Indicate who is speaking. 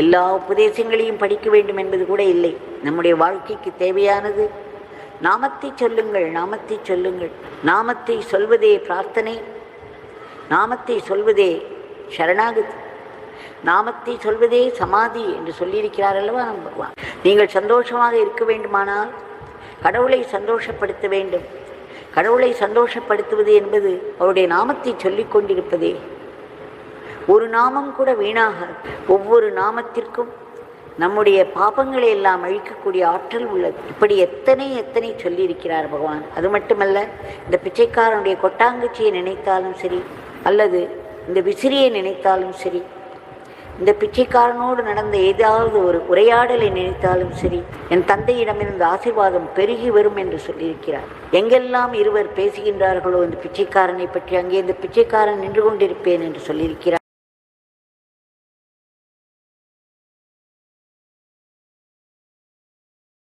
Speaker 1: எல்லா உபதேசங்களையும் படிக்க வேண்டும் என்பது கூட இல்லை. நம்முடைய வாழ்க்கைக்கு தேவையானது நாமத்தை சொல்லுங்கள் நாமத்தை சொல்லுங்கள். நாமத்தை சொல்வதே பிரார்த்தனை. நாமத்தை சொல்வதே சரணாகதி. நாமத்தை சொல்வதே சமாதி என்று சொல்லியிருக்கிறார் அல்லவா நம் நீங்கள் சந்தோஷமாக இருக்க வேண்டுமானால் கடவுளை சந்தோஷப்படுத்த வேண்டும். கடவுளை சந்தோஷப்படுத்துவது என்பது அவருடைய நாமத்தை சொல்லிக் கொண்டிருப்பதே ஒரு நாமம் கூட வீணாக. ஒவ்வொரு நாமத்திற்கும் நம்முடைய பாபங்களை எல்லாம் அழிக்கக்கூடிய ஆற்றல் உள்ளது. இப்படி எத்தனை எத்தனை சொல்லியிருக்கிறார் பகவான். அது மட்டுமல்ல இந்த பிச்சைக்காரனுடைய கொட்டாங்குச்சியை நினைத்தாலும் சரி அல்லது இந்த விசிறியை நினைத்தாலும் சரி இந்த பிச்சைக்காரனோடு நடந்த ஏதாவது ஒரு உரையாடலை நினைத்தாலும் சரி என் தந்தையிடமிருந்து ஆசீர்வாதம் பெருகி வரும் என்று சொல்லியிருக்கிறார். எங்கெல்லாம் இருவர் பேசுகின்றார்களோ இந்த பிச்சைக்காரனை பற்றி அங்கே இந்த பிச்சைக்காரன் நின்று கொண்டிருப்பேன் என்று சொல்லியிருக்கிறார்.